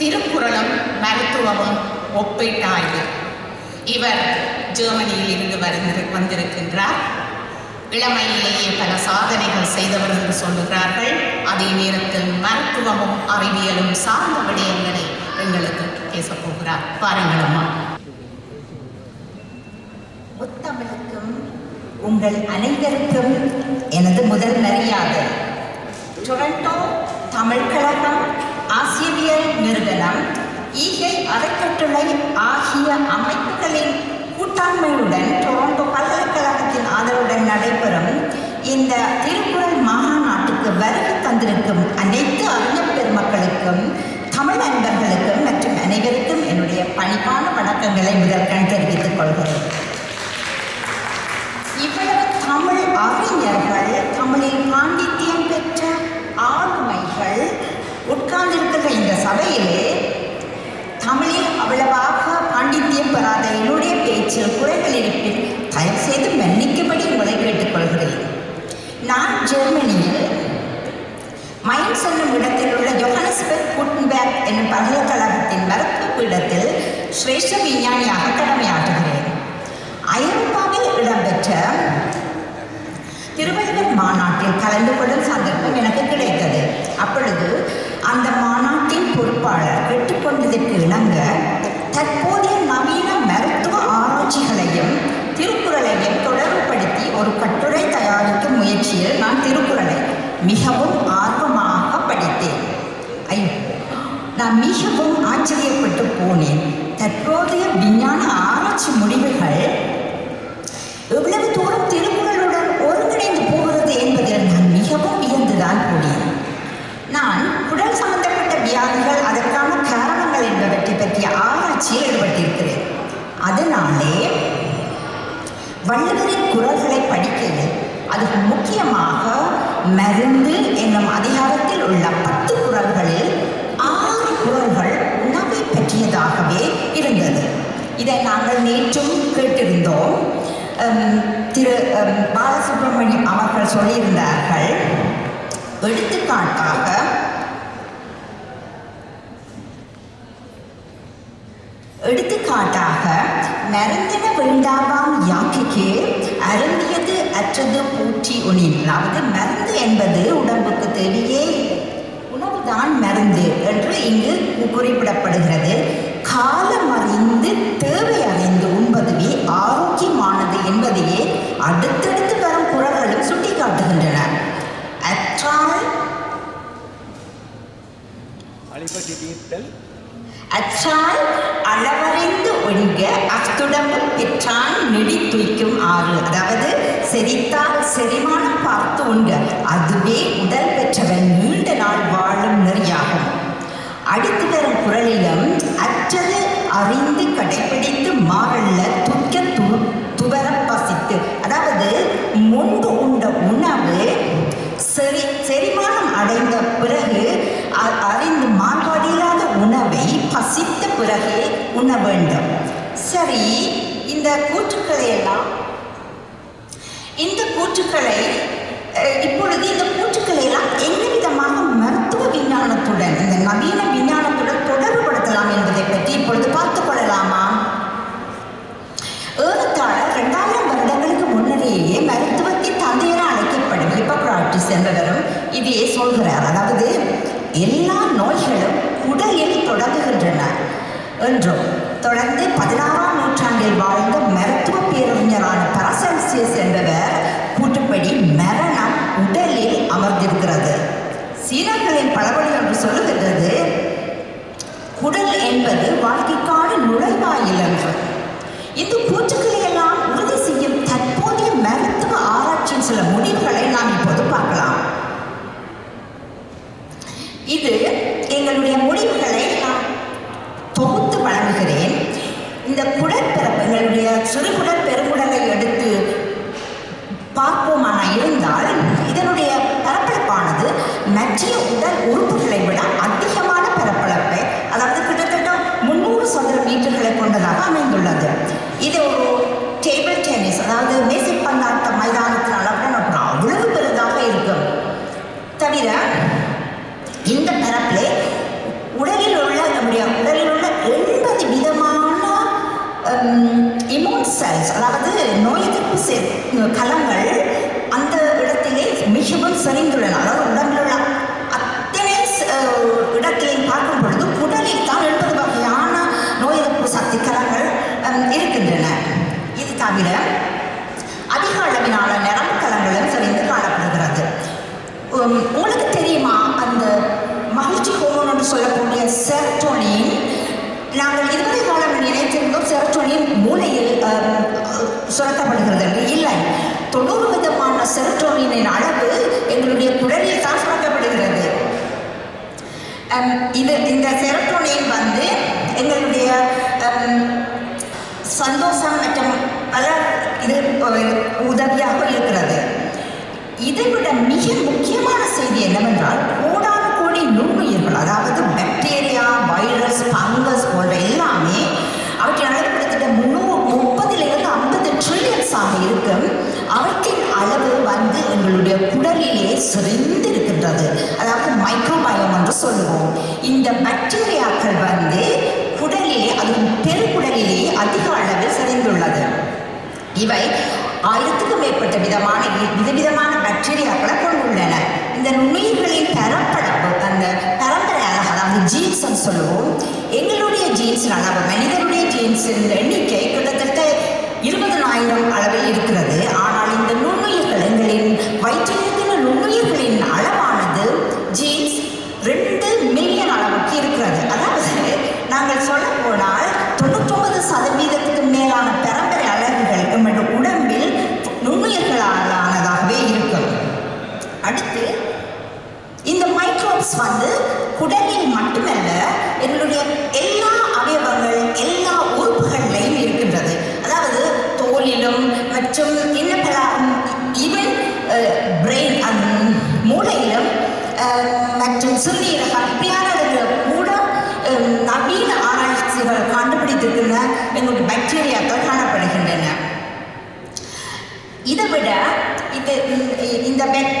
திருக்குறளும் மருத்துவமும் ஒப்பீட்டாய்வு. இவர் ஜெர்மனியில் இருந்து வந்து வந்திருக்கின்றார். இளமையிலேயே பல சாதனைகள் செய்தவர் என்று சொல்லுகிறார்கள். அதே நேரத்தில் மருத்துவமும் அறிவியலும் சார்ந்த விடயங்களை எங்களுக்கு பேசப்போகிறார் பாருங்கள் அம்மா. முத்தமிழுக்கும் உங்கள் அனைவருக்கும் எனது முதல் மரியாதை. டொரண்டோ தமிழ் கழகம் ஆசிரியர் நிறுவனம் ஈகை அறக்கட்டளை ஆகிய அமைப்புகளின் கூட்டாண்மையுடன் டொரண்டோ பல்கலைக்கழகத்தின் ஆதரவுடன் நடைபெறும் இந்த திருக்குறள் மாநாட்டுக்கு வருகை தந்திருக்கும் அனைத்து அறிஞர் பெருமக்களுக்கும் தமிழ் அன்பர்களுக்கும் மற்றும் அனைவருக்கும் என்னுடைய பணிவான வணக்கங்களை முதற்கண் தெரிவித்துக் கொள்கிறேன் இவ்வளவு தமிழ் அறிஞர்கள் தமிழில் பாண்டித்தியம் பெற்ற ஆளுமைகள் உட்கார்ந்திருக்கிற இந்த சபையிலே தமிழில் அவ்வளவாக பாண்டித்தியம் பெறாத என்னுடைய பேச்சில் குறைகள் இருப்பின் தயவு செய்து மன்னிக்கும்படி உங்களை கேட்டுக்கொள்கிறேன். நான் ஜெர்மனியில் மைன்ஸ் என்னும் இடத்தில் உள்ள ஜொஹானஸ்பர்க் குட்டன்பேக் என்னும் பல்கலைக்கழகத்தின் மருத்துவ பீடத்தில் சிரேஷ்ட விஞ்ஞானியாக கடமையாற்றுகிறேன். ஐரோப்பாவில் இடம்பெற்ற திருவள்ளுவர் மாநாட்டில் கலந்து கொள்ளும் சந்தர்ப்பம் எனக்கு கிடைத்தது. அப்பொழுது அந்த மாநாட்டின் பொறுப்பாளர் கேட்டுக்கொண்டதற்கு இணங்க தற்போதைய நவீன மருத்துவ ஆராய்ச்சிகளையும் திருக்குறளையும் தொடர்புபடுத்தி ஒரு கட்டுரை தயாரிக்கும் முயற்சியில் நான் திருக்குறளை மிகவும் ஆர்வமாக படித்தேன். ஐயோ நான் மிகவும் ஆச்சரியப்பட்டு போனேன். தற்போதைய விஞ்ஞான ஆராய்ச்சி முடிவு வியாதிகள் அதற்கான காரணங்கள் என்பவற்றை பற்றிய ஆராய்ச்சியில் ஈடுபட்டிருக்கிறேன். அதனாலே வள்ளுவரின் குரல்களை படிக்கையில் அது முக்கியமாக மருந்து என்னும் அதிகாரத்தில் உள்ள பத்து குரல்களில் ஆறு குரல்கள் உணவை பற்றியதாகவே இருந்தது. இதை நாங்கள் நேற்றும் கேட்டிருந்தோம். திரு பாலசுப்ரமணியம் அவர்கள் சொல்லியிருந்தார்கள் எடுத்துக்காட்டாக எடுத்துக்காட்டாக மருந்தின வேண்டாவாம் யாக்கிக்கே அருந்தியது அற்றது பூச்சி உணின் அதாவது மருந்து என்பது உடம்புக்கு தேவையே. உணவுதான் மருந்து என்று இங்கு குறிப்பிடப்படுகிறது. காலம் அறிந்து செரிமானம் பார்த்து உண்க அதுவே உடல் பெற்றவன் நீண்ட நாள் வாழும் நெறியாகும். அடித்து வரும் குரலிலும் அற்றது அறிந்து கடைபிடித்து மாறல்ல துக்க து துவர பசித்து. அதாவது முன்பு உண்ட உணவு செரி செரிமானம் அடைந்த பிறகு அ- அறிந்து மாறுபாடில்லாத உணவை பசித்த பிறகு உண்ண வேண்டும். சரி இந்த கூற்றுக்களை எல்லாம் இந்த கூற்றுக்களை இப்பொழுது இந்த கூற்றுக்களை எல்லாம் எந்த விதமாக மருத்துவ விஞ்ஞானத்துடன் இந்த நவீன விஞ்ஞானத்துடன் தொடர்புபடுத்தலாம் என்பதை பற்றி இப்பொழுது பார்த்துக் கொள்ளலாமா? ஏறத்தாழ ரெண்டாயிரம் வருடங்களுக்கு முன்னரேயே மருத்துவத்தின் தந்தையென அழைக்கப்படும் ஹிப்போக்ராட்டிஸ் என்பவரும் இதையே சொல்கிறார். அதாவது எல்லா நோய்களும் உடலில் தொடங்குகின்றன என்றும் தொடர்ந்து பதினாறாம் நூற்றாண்டில் வாழ்ந்த மருத்துவ பேரறிஞரான பரசல்சியஸ் என்பவர் கூற்றுப்படி மரணம் உடலில் அமர்ந்திருக்கிறது. சீனர்களின் பழமொழி என்று சொல்லுகின்றது குடல் என்பது வாழ்க்கைக்கான நுழைவாயில் என்று. இந்த கூற்றுக்களை எல்லாம் உறுதி செய்யும் தற்போதைய மருத்துவ ஆராய்ச்சியின் சில முடிவுகளை நாம் இப்போது பார்க்கலாம். இது எங்களுடைய முடிவுகளை நான் தொகுத்து வழங்குகிறேன். இந்த குடற்பிறப்பு எங்களுடைய சிறுகுடல் மற்ற உடல் உறுப்புகளை விட அதிகமான பரப்பளவை அதாவது கிட்டத்தட்ட முன்னூறு சதுர மீட்டர்களை கொண்டதாக அமைந்துள்ளது. இது ஒரு டேபிள் டென்னிஸ் அதாவது இருக்கின்றன. இது தவிர அதிக அளவிலான நரம்பு கலங்களும் சரிந்து காணப்படுகிறது உங்களுக்கு தெரியுமா அந்த மகிழ்ச்சி ஹோமோன் என்று சொல்லக்கூடிய செரட்டோனின் நாங்கள் இதுவரை காலம் நினைத்திருந்தோம் செரட்டோனின் மூளையில் சுரத்தப்படுகிறது சுரக்கப்படுகிறது என்று. இல்லை. தொண்ணூறு விதமான செரட்டோனினின் அளவு எங்களுடைய குடலில் தான் சுரக்கப்படுகிறது இது இந்த செரட்டோ வந்து எங்களுடைய அம், சந்தோஷம் மற்றும் பல இது உதவியாக இருக்கிறது. இதைவிட மிக முக்கியமான செய்தி என்னவென்றால் கோடான கோடி நுண்ணுயிர்கள் அதாவது பாக்டீரியா வைரஸ் பங்கஸ் போன்ற எல்லாமே அவற்றின் அளவு கிட்டத்தட்ட முந்நூறு முப்பதிலிருந்து ஐம்பது ட்ரில்லியன்ஸாக இருக்கும். அவற்றின் அளவு வந்து எங்களுடைய குடலிலே செறிந்து இருக்கின்றது அதாவது மைக்ரோபயம் என்று சொல்லுவோம். இந்த பாக்டீரியாக்கள் வந்து குடலிலே அதுவும் பெருக்குடலிலே அதிக அளவில் செறிந்துள்ளது. இவை ஆயிரத்துக்கும் மேற்பட்ட விதமான விதவிதமான பாக்டீரியாக்களை கொண்டுள்ளன. இந்த நுண்ணுயிர்களின் பரப்பளவு அந்த பரம்பரை அதாவது ஜீன்ஸ் சொல்லுவோம் எங்களுடைய ஜீன்ஸ் அளவு மனிதனுடைய ஜீன்ஸின் எண்ணிக்கை கிட்டத்தட்ட இருபதனாயிரம் அளவில் இருக்கிறது. ஆனால் இந்த நுண்ணுயிர்கள் எங்களின் வயிற்றில் இருக்கிற நுண்ணுயிர்களின் அடுத்து இந்த மைக்ரோப்ஸ் வந்து குடலில் மட்டுமல்ல எங்களுடைய எல்லா அவயவங்கள் எல்லா உறுப்புகளிலையும் இருக்கின்றது. அதாவது தோலிலும் மற்றும் இன்னும் பல ஈவன் பிரெயின் மூளையிலும் மற்றும் சிறுநீரகம் இப்படியான கூட நவீன ஆராய்ச்சிகள் கண்டுபிடித்திருக்கின்ற எங்களுடைய பாக்டீரியாக்கள் காணப்படுகின்றன. இதை விட இது இந்த-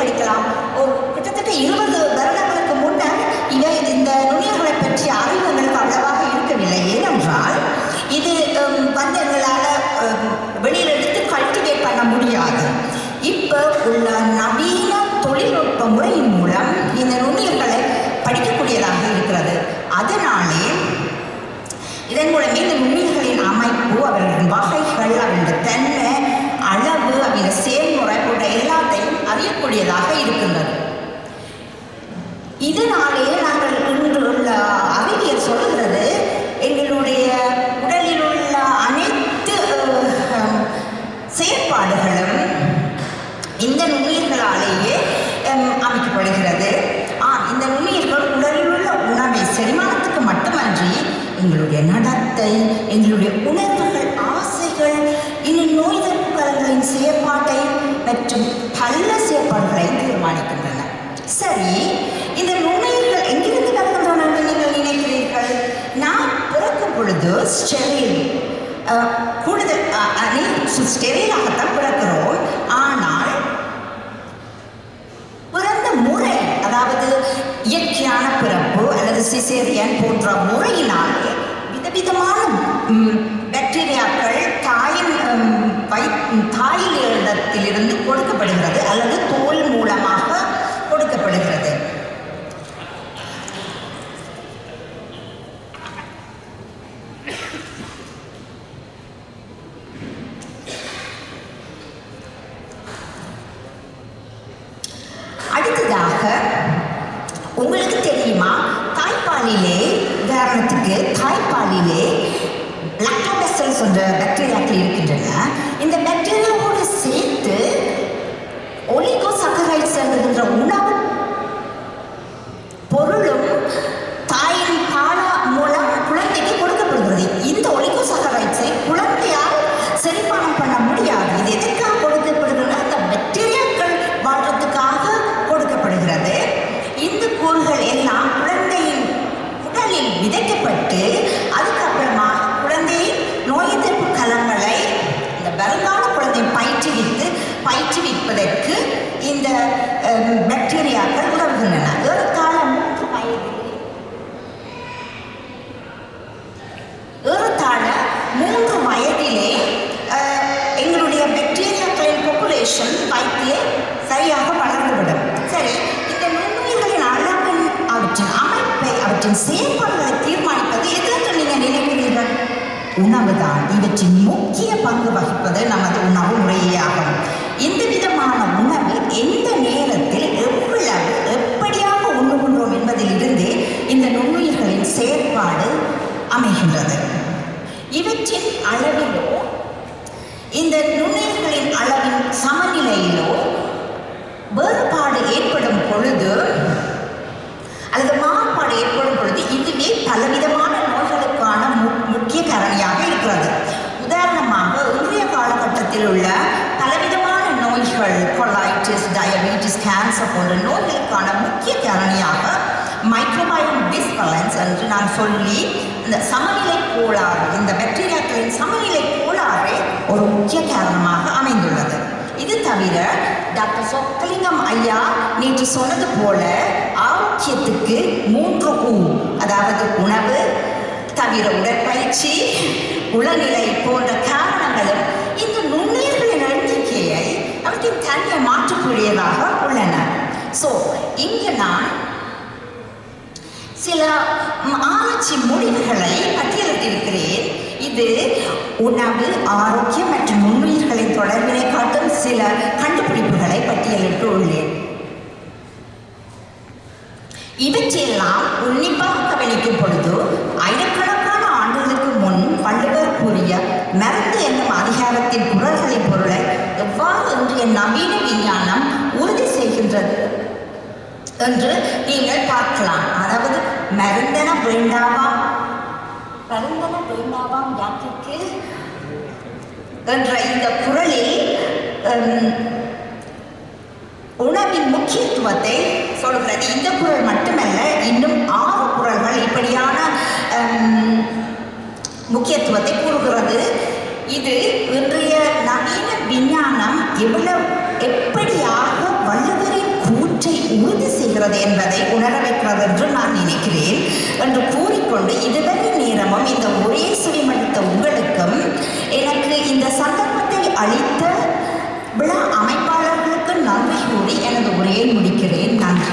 படிக்கலாம். ஒரு கிட்டத்தட்ட இருபது வருடங்களுக்கு முன்னர் இவை இந்த நுண்ணியர்களை பற்றிய அறிவு எங்களுக்கு அவ்வளவாக இருக்கவில்லை. ஏனென்றால் இது வந்து எங்களால் வெளியில் எடுத்து கல்டிவேட் பண்ண முடியாது. இப்போ உள்ள நவீன தொழில்நுட்ப முறையின் மூலம் இந்த நுண்ணியர்களை படிக்கக்கூடியதாக இருக்கிறது. அதனாலே இதன் மூலமே இந்த நுண்ணியர்களின் அமைப்பு அவர்களின் வகைகள் அவருடைய தன்மை அளவு அவருடைய செயல்முறை போன்ற எல்லாத்தையும் இருக்கின்றது. இதனாலேயே நாங்கள் இன்று உள்ள அறிவியல் சொல்கிறது எங்களுடைய உடலில் உள்ள அனைத்து செயற்பாடுகளும் இந்த நுண்ணுயிர்களாலேயே அமைக்கப்படுகிறது. ஆ இந்த நுண்ணுயிர்கள் உடலில் உள்ள உணவை செரிமானத்துக்கு மட்டுமன்றி எங்களுடைய நடத்தை எங்களுடைய உணர்வுகள் ஆசைகள் இனி நோய் எதிர்ப்புகளின் செயற்பாட்டை மற்றும் கள்ள செயற்பாடுகளை தீர்மானிக்கின்றன. சரி இந்த நுண்ணுயிர்கள் எங்கிருந்து வருகின்றன என்று நீங்கள் நினைக்கிறீர்கள்? நான் பிறக்கும் பொழுது ஸ்டெரில் கூடுதல் அணி ஸ்டெரிலாகத்தான் பிறக்கிறோம். ஆனால் பிறந்த முறை அதாவது இயற்கையான பிறப்பு அல்லது சிசேரியன் போன்ற முறையினாலே விதவிதமான லாக்டோபெசல்ஸ் என்ற செயல்பாடுகளை தீர்மானிப்பது எதற்கு நீங்கள் நினைக்கிறீர்கள்? உணவுதான் இவற்றின் முக்கிய பங்கு வகிப்பது நமது உணவு முறையே ஆகும். இந்த விதமான உணவு எந்த நேரத்தில் எவ்வளவு எப்படியாக உண்ணுகின்றோம் என்பதிலிருந்தே இந்த நுண்ணுயிர்களின் செயற்பாடு அமைகின்றது. இவற்றின் அளவிலோ இந்த நுண்ணுயிர்களின் அளவின் சமநிலையிலோ வேறுபாடு ஏற்படும் பொழுது அல்லது மாறுபாடு ஏற்படும் பொழுது இதுவே பலவிதமான நோய்களுக்கான மு- முக்கிய காரணியாக இருக்கிறது உதாரணமாக இன்றைய காலகட்டத்தில் உள்ள பலவிதமான நோய்கள் கொலைட்டிஸ் டயபெட்டிஸ் கேன்சர் போன்ற நோய்களுக்கான முக்கிய காரணியாக மைக்ரோபயோம் டிஸ்பலன்ஸ் என்று நான் சொல்லி இந்த சமநிலை கோளாறு இந்த பாக்டீரியாக்களின் சமநிலை கோளாறு ஒரு முக்கிய காரணமாக அமைந்துள்ளது. இது தவிர டாக்டர் சொக்கலிங்கம் ஐயா நேற்று சொன்னது போல ஆரோக்கியத்துக்கு மூன்று ஊ அதாவது உணவு தவிர உடற்பயிற்சி உளநிலை போன்ற காரணங்களும் இந்த நூல் அவற்றின் தன்மை மாற்றக்கூடியதாக உள்ளன. ஸோ இங்கு நான் சில ஆராய்ச்சி முடிவுகளை பட்டியலிட்டிருக்கிறேன். இது உணவு ஆரோக்கியம் மற்றும் நுண்ணுயிர்களை தொடர்பினை காட்டும் சில கண்டுபிடிப்புகளை பட்டியலிட்டு உள்ளேன். இவற்றையெல்லாம் உன்னிப்பாக கவனிக்கும் பொழுது ஆயிரக்கணக்கான ஆண்டுகளுக்கு முன் வள்ளுவர் கூறிய மருந்து என்னும் அதிகாரத்தின் குரல்களின் பொருளை எவ்வாறு இன்றைய நவீன விஞ்ஞானம் உறுதி செய்கின்றது என்று நீங்கள் பார்க்கலாம். அதாவது மருந்தன வேண்டாவாம். மருந்தன வேண்டாவாம் யாத்திற்கு என்ற இந்த குரலில் உணவின் முக்கியத்துவத்தை சொல்கிறது இந்த குரல் மட்டுமல்ல இன்னும் ஆறு குரல்கள் இப்படியான முக்கியத்துவத்தை கூறுகிறது. இது இன்றைய நவீன விஞ்ஞானம் எவ்வளவு எப்படியாக வள்ளுவரின் கூற்றை உறுதி செய்கிறது என்பதை உணர வைக்கிறது என்று நான் நினைக்கிறேன் என்று கூறிக்கொண்டு இதுவரை நேரமும் இந்த ஒரே சுயமளித்த உங்களுக்கும் எனக்கு இந்த சந்தர்ப்பத்தை அளித்த விழா அமைப்பாளர்களுக்கு நன்றி கூறி எனது உரையை முடிக்கிறேன். நன்றி.